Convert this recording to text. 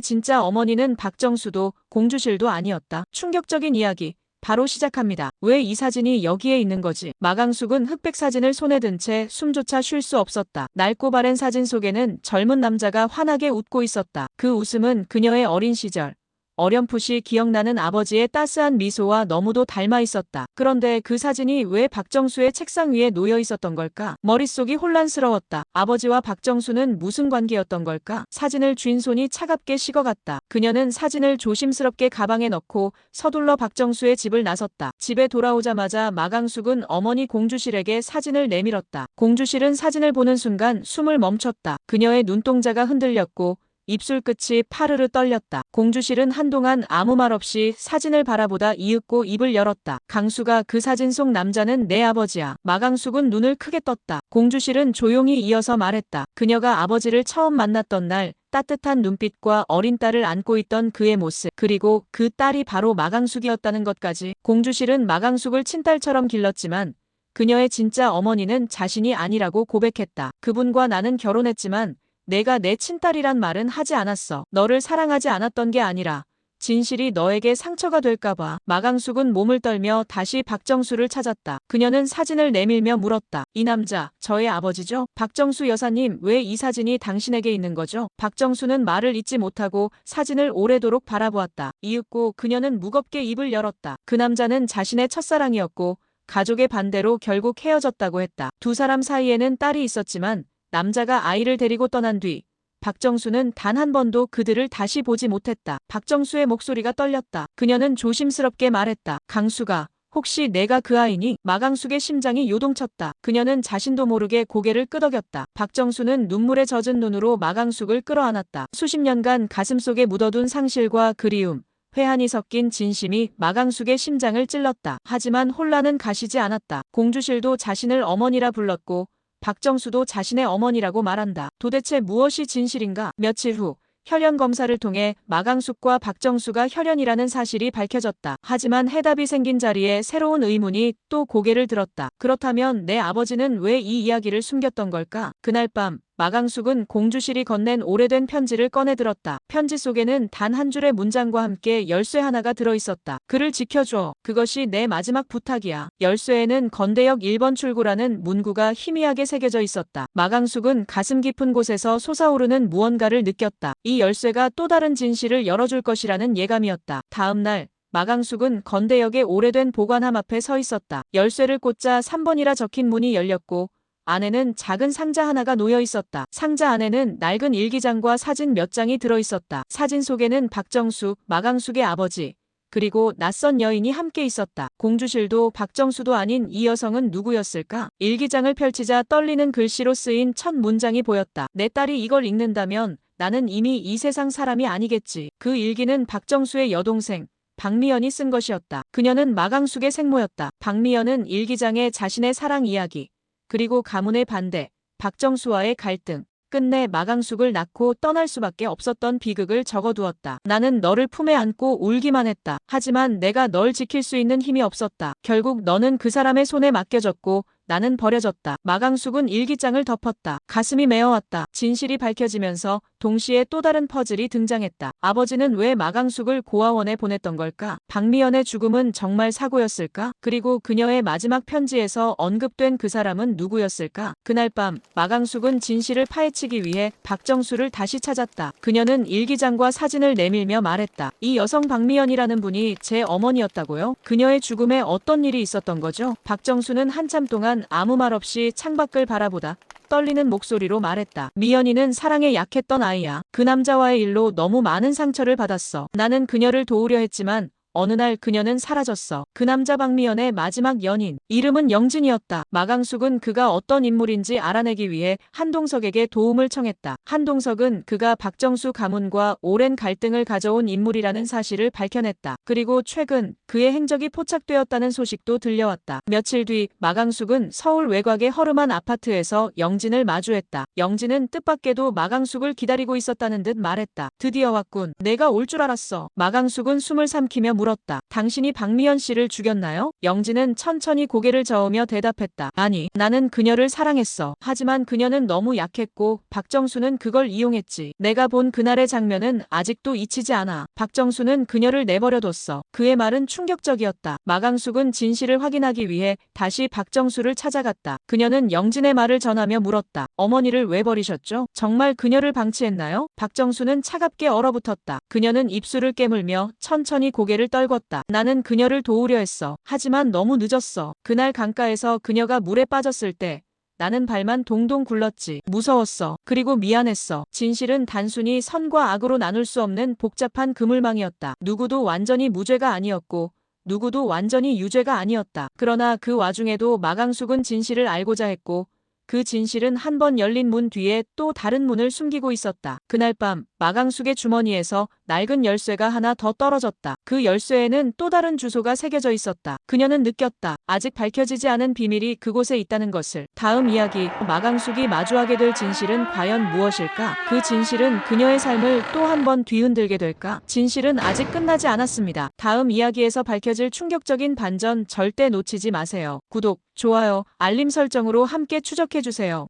진짜 어머니는 박정수도 공주실도 아니었다. 충격적인 이야기. 바로 시작합니다. 왜 이 사진이 여기에 있는 거지? 마강숙은 흑백 사진을 손에 든 채 숨조차 쉴 수 없었다. 낡고 바랜 사진 속에는 젊은 남자가 환하게 웃고 있었다. 그 웃음은 그녀의 어린 시절. 어렴풋이 기억나는 아버지의 따스한 미소와 너무도 닮아 있었다. 그런데 그 사진이 왜 박정수의 책상 위에 놓여 있었던 걸까? 머릿속이 혼란스러웠다. 아버지와 박정수는 무슨 관계였던 걸까? 사진을 쥔 손이 차갑게 식어갔다. 그녀는 사진을 조심스럽게 가방에 넣고 서둘러 박정수의 집을 나섰다. 집에 돌아오자마자 마강숙은 어머니 공주실에게 사진을 내밀었다. 공주실은 사진을 보는 순간 숨을 멈췄다. 그녀의 눈동자가 흔들렸고 입술 끝이 파르르 떨렸다. 공주실은 한동안 아무 말 없이 사진을 바라보다 이윽고 입을 열었다. 강수가 그 사진 속 남자는 내 아버지야. 마강숙은 눈을 크게 떴다. 공주실은 조용히 이어서 말했다. 그녀가 아버지를 처음 만났던 날 따뜻한 눈빛과 어린 딸을 안고 있던 그의 모습, 그리고 그 딸이 바로 마강숙이었다는 것까지. 공주실은 마강숙을 친딸처럼 길렀지만 그녀의 진짜 어머니는 자신이 아니라고 고백했다. 그분과 나는 결혼했지만 내가 내 친딸이란 말은 하지 않았어. 너를 사랑하지 않았던 게 아니라 진실이 너에게 상처가 될까봐. 마강숙은 몸을 떨며 다시 박정수를 찾았다. 그녀는 사진을 내밀며 물었다. 이 남자, 저의 아버지죠? 박정수 여사님, 왜 이 사진이 당신에게 있는 거죠? 박정수는 말을 잇지 못하고 사진을 오래도록 바라보았다. 이윽고 그녀는 무겁게 입을 열었다. 그 남자는 자신의 첫사랑이었고 가족의 반대로 결국 헤어졌다고 했다. 두 사람 사이에는 딸이 있었지만 남자가 아이를 데리고 떠난 뒤 박정수는 단 한 번도 그들을 다시 보지 못했다. 박정수의 목소리가 떨렸다. 그녀는 조심스럽게 말했다. 강수가 혹시 내가 그 아이니? 마강숙의 심장이 요동쳤다. 그녀는 자신도 모르게 고개를 끄덕였다. 박정수는 눈물에 젖은 눈으로 마강숙을 끌어안았다. 수십 년간 가슴속에 묻어둔 상실과 그리움, 회한이 섞인 진심이 마강숙의 심장을 찔렀다. 하지만 혼란은 가시지 않았다. 공주실도 자신을 어머니라 불렀고 박정수도 자신의 어머니라고 말한다. 도대체 무엇이 진실인가? 며칠 후 혈연 검사를 통해 마강숙과 박정수가 혈연이라는 사실이 밝혀졌다. 하지만 해답이 생긴 자리에 새로운 의문이 또 고개를 들었다. 그렇다면 내 아버지는 왜 이 이야기를 숨겼던 걸까? 그날 밤 마강숙은 공주실이 건넨 오래된 편지를 꺼내 들었다. 편지 속에는 단 한 줄의 문장과 함께 열쇠 하나가 들어 있었다. 그를 지켜줘. 그것이 내 마지막 부탁이야. 열쇠에는 건대역 1번 출구라는 문구가 희미하게 새겨져 있었다. 마강숙은 가슴 깊은 곳에서 솟아오르는 무언가를 느꼈다. 이 열쇠가 또 다른 진실을 열어줄 것이라는 예감이었다. 다음 날 마강숙은 건대역의 오래된 보관함 앞에 서 있었다. 열쇠를 꽂자 3번이라 적힌 문이 열렸고 안에는 작은 상자 하나가 놓여 있었다. 상자 안에는 낡은 일기장과 사진 몇 장이 들어 있었다. 사진 속에는 박정숙, 마강숙의 아버지, 그리고 낯선 여인이 함께 있었다. 공주실도 박정수도 아닌 이 여성은 누구였을까? 일기장을 펼치자 떨리는 글씨로 쓰인 첫 문장이 보였다. 내 딸이 이걸 읽는다면 나는 이미 이 세상 사람이 아니겠지. 그 일기는 박정수의 여동생, 박미연이 쓴 것이었다. 그녀는 마강숙의 생모였다. 박미연은 일기장에 자신의 사랑 이야기, 그리고 가문의 반대, 박정수와의 갈등, 끝내 마강숙을 낳고 떠날 수밖에 없었던 비극을 적어두었다. 나는 너를 품에 안고 울기만 했다. 하지만 내가 널 지킬 수 있는 힘이 없었다. 결국 너는 그 사람의 손에 맡겨졌고 나는 버려졌다. 마강숙은 일기장을 덮었다. 가슴이 메어왔다. 진실이 밝혀지면서 동시에 또 다른 퍼즐이 등장했다. 아버지는 왜 마강숙을 고아원에 보냈던 걸까? 박미연의 죽음은 정말 사고였을까? 그리고 그녀의 마지막 편지에서 언급된 그 사람은 누구였을까? 그날 밤 마강숙은 진실을 파헤치기 위해 박정수를 다시 찾았다. 그녀는 일기장과 사진을 내밀며 말했다. 이 여성 박미연이라는 분이 제 어머니였다고요? 그녀의 죽음에 어떤 일이 있었던 거죠? 박정수는 한참 동안 아무 말 없이 창밖을 바라보다 떨리는 목소리로 말했다. 미연이는 사랑에 약했던 아이야. 그 남자와의 일로 너무 많은 상처를 받았어. 나는 그녀를 도우려 했지만 어느 날 그녀는 사라졌어. 그 남자 박미연의 마지막 연인. 이름은 영진이었다. 마강숙은 그가 어떤 인물인지 알아내기 위해 한동석에게 도움을 청했다. 한동석은 그가 박정수 가문과 오랜 갈등을 가져온 인물이라는 사실을 밝혀냈다. 그리고 최근 그의 행적이 포착되었다는 소식도 들려왔다. 며칠 뒤 마강숙은 서울 외곽의 허름한 아파트에서 영진을 마주했다. 영진은 뜻밖에도 마강숙을 기다리고 있었다는 듯 말했다. 드디어 왔군. 내가 올 줄 알았어. 마강숙은 숨을 삼키며 물었다. 물었다. 당신이 박미연 씨를 죽였나요? 영진은 천천히 고개를 저으며 대답했다. 아니, 나는 그녀를 사랑했어. 하지만 그녀는 너무 약했고 박정수는 그걸 이용했지. 내가 본 그날의 장면은 아직도 잊히지 않아. 박정수는 그녀를 내버려뒀어. 그의 말은 충격적이었다. 마강숙은 진실을 확인하기 위해 다시 박정수를 찾아갔다. 그녀는 영진의 말을 전하며 물었다. 어머니를 왜 버리셨죠? 정말 그녀를 방치했나요? 박정수는 차갑게 얼어붙었다. 그녀는 입술을 깨물며 천천히 고개를 떨궜다. 나는 그녀를 도우려 했어. 하지만 너무 늦었어. 그날 강가에서 그녀가 물에 빠졌을 때 나는 발만 동동 굴렀지. 무서웠어. 그리고 미안했어. 진실은 단순히 선과 악으로 나눌 수 없는 복잡한 그물망이었다. 누구도 완전히 무죄가 아니었고 누구도 완전히 유죄가 아니었다. 그러나 그 와중에도 마강숙은 진실을 알고자 했고 그 진실은 한 번 열린 문 뒤에 또 다른 문을 숨기고 있었다. 그날 밤 마강숙의 주머니에서 낡은 열쇠가 하나 더 떨어졌다. 그 열쇠에는 또 다른 주소가 새겨져 있었다. 그녀는 느꼈다. 아직 밝혀지지 않은 비밀이 그곳에 있다는 것을. 다음 이야기 마강숙이 마주하게 될 진실은 과연 무엇일까? 그 진실은 그녀의 삶을 또 한 번 뒤흔들게 될까? 진실은 아직 끝나지 않았습니다. 다음 이야기에서 밝혀질 충격적인 반전 절대 놓치지 마세요. 구독, 좋아요, 알림 설정으로 함께 추적해주세요.